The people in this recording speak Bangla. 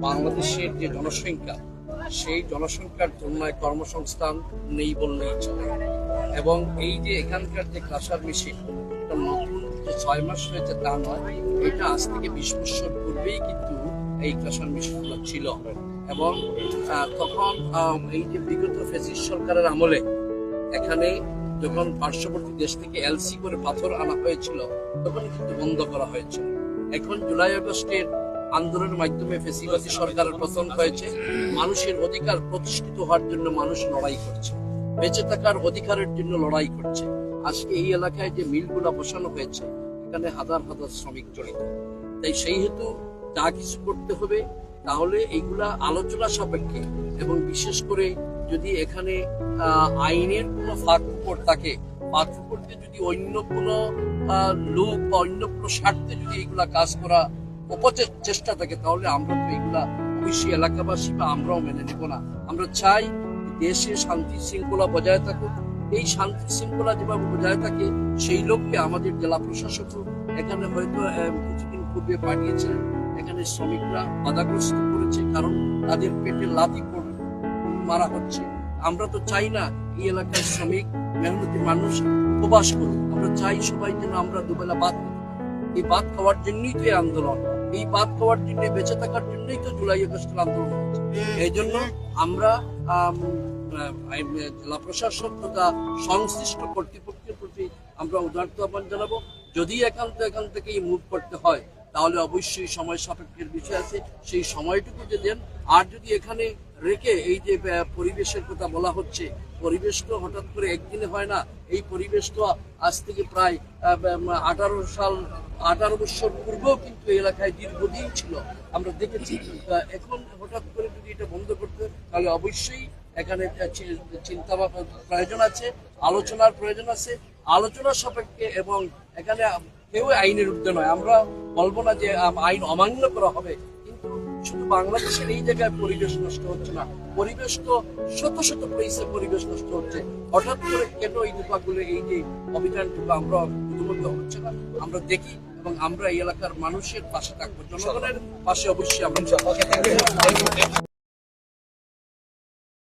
বাংলাদেশের যে জনসংখ্যা, সেই জনসংখ্যার তুলনায় কর্মসংস্থান নেই বললেই চলে। এবং এই যে এখানকার যে ক্রাশার মেশিন, এটা নতুন যে ছয় মাস হয়েছে তা নয়, এটা আজ থেকে বিশ বছর পূর্বেই কিন্তু এই ক্রাশার মেশিনগুলো ছিল। এবং তখন এই যে বিগত ফেসিস সরকারের আমলে এখানে যখন পার্শ্ববর্তী দেশ থেকে এলসি করে পাথর আনা হয়েছিল, তখন কিন্তু বন্ধ করা হয়েছিল এখন জুলাই আগস্টের আন্দোলনের মাধ্যমে ফেসিবাসী সরকারের পতন হয়েছে। মানুষের অধিকার প্রতিষ্ঠিত হওয়ার জন্য মানুষ লড়াই করছে। বেঁচে থাকার অধিকারের জন্য লড়াই করছে। আজকে এই এলাকায় যে মিলগুলো বসানো হয়েছে, এখানে হাজার হাজার শ্রমিক জড়িত। তাই সেই হেতু যা কিছু করতে হবে তাহলে এইগুলা আলোচনা সাপেক্ষে এবং বিশেষ করে যদি এখানে আইনের কোনো ফাঁকফুকর থাকে, ফাঁক ফুকরকে যদি অন্য কোনো লোক বা অন্য কোনো স্বার্থে যদি এইগুলা কাজ করা চেষ্টা থাকে, তাহলে আমরা তো এইগুলা অবশ্যই এলাকাবাসী বা আমরাও মেনে নেব না। আমরা চাই দেশে শান্তি শৃঙ্খলা বজায় থাকুক। এই শান্তি শৃঙ্খলা যেভাবে বজায় থাকে, সেই লক্ষ্যে আমাদের জেলা প্রশাসক এখানে হয়তো কিছুদিন পূর্বে পাঠিয়েছিলেন এখানে শ্রমিকরা বাধাগ্রস্ত করেছে, কারণ তাদের পেটে পড়ে, মারা হচ্ছে। আমরা তো চাই না এই এলাকার শ্রমিক, মেহনতি মানুষ উপবাস করুক। আমরা চাই সবাই যেন আমরা দুবেলা বাদ এই বাদ খাওয়ার জন্যই তো এই আন্দোলন। এই বাদ খাওয়ার জন্য, বেঁচে থাকার জন্যই তো জুলাই আগস্টের আন্দোলন হচ্ছে। এই জন্য আমরা জেলা প্রশাসক তথা সংশ্লিষ্ট কর্তৃপক্ষের প্রতি আমরা উদারত আহ্বান জানাব। যদি একান্ত এখান থেকেই মুভ করতে হয় তাহলে অবশ্যই সময় সাপেক্ষের বিষয় আছে। সেই সময়টুকু যে দেন, আর যদি এখানে রেখে এই যে পরিবেশের কথা বলা হচ্ছে, পরিবেশ তো হঠাৎ করে একদিনে হয় না। এই পরিবেশ তো আজ থেকে প্রায় আঠারো সাল, আঠারো বছর পূর্বেও কিন্তু এই এলাকায় দীর্ঘদিন ছিল। আমরা দেখেছি এখন হঠাৎ করে যদি এটা বন্ধ করতে, তাহলে অবশ্যই এখানে চিন্তা প্রয়োজন আছে, আলোচনার প্রয়োজন আছে। আলোচনা সাপেক্ষে এবং এখানে কেউ আইনের ঊর্ধ্বে নয়। আমরা বলব না যে আইন অমান্য করা হবে, কিন্তু শুধু বাংলাদেশের এই জায়গায় পরিবেশ নষ্ট হচ্ছে না। পরিবেশ তো শত শত প্লেসে পরিবেশ নষ্ট হচ্ছে। হঠাৎ করে কেন এই বিভাগগুলো এই যে অভিযানটুকু আমরা শুধুমাত্র হচ্ছে না? আমরা দেখি এবং আমরা এই এলাকার মানুষের পাশে থাকব। জনগণের পাশে অবশ্যই আমরা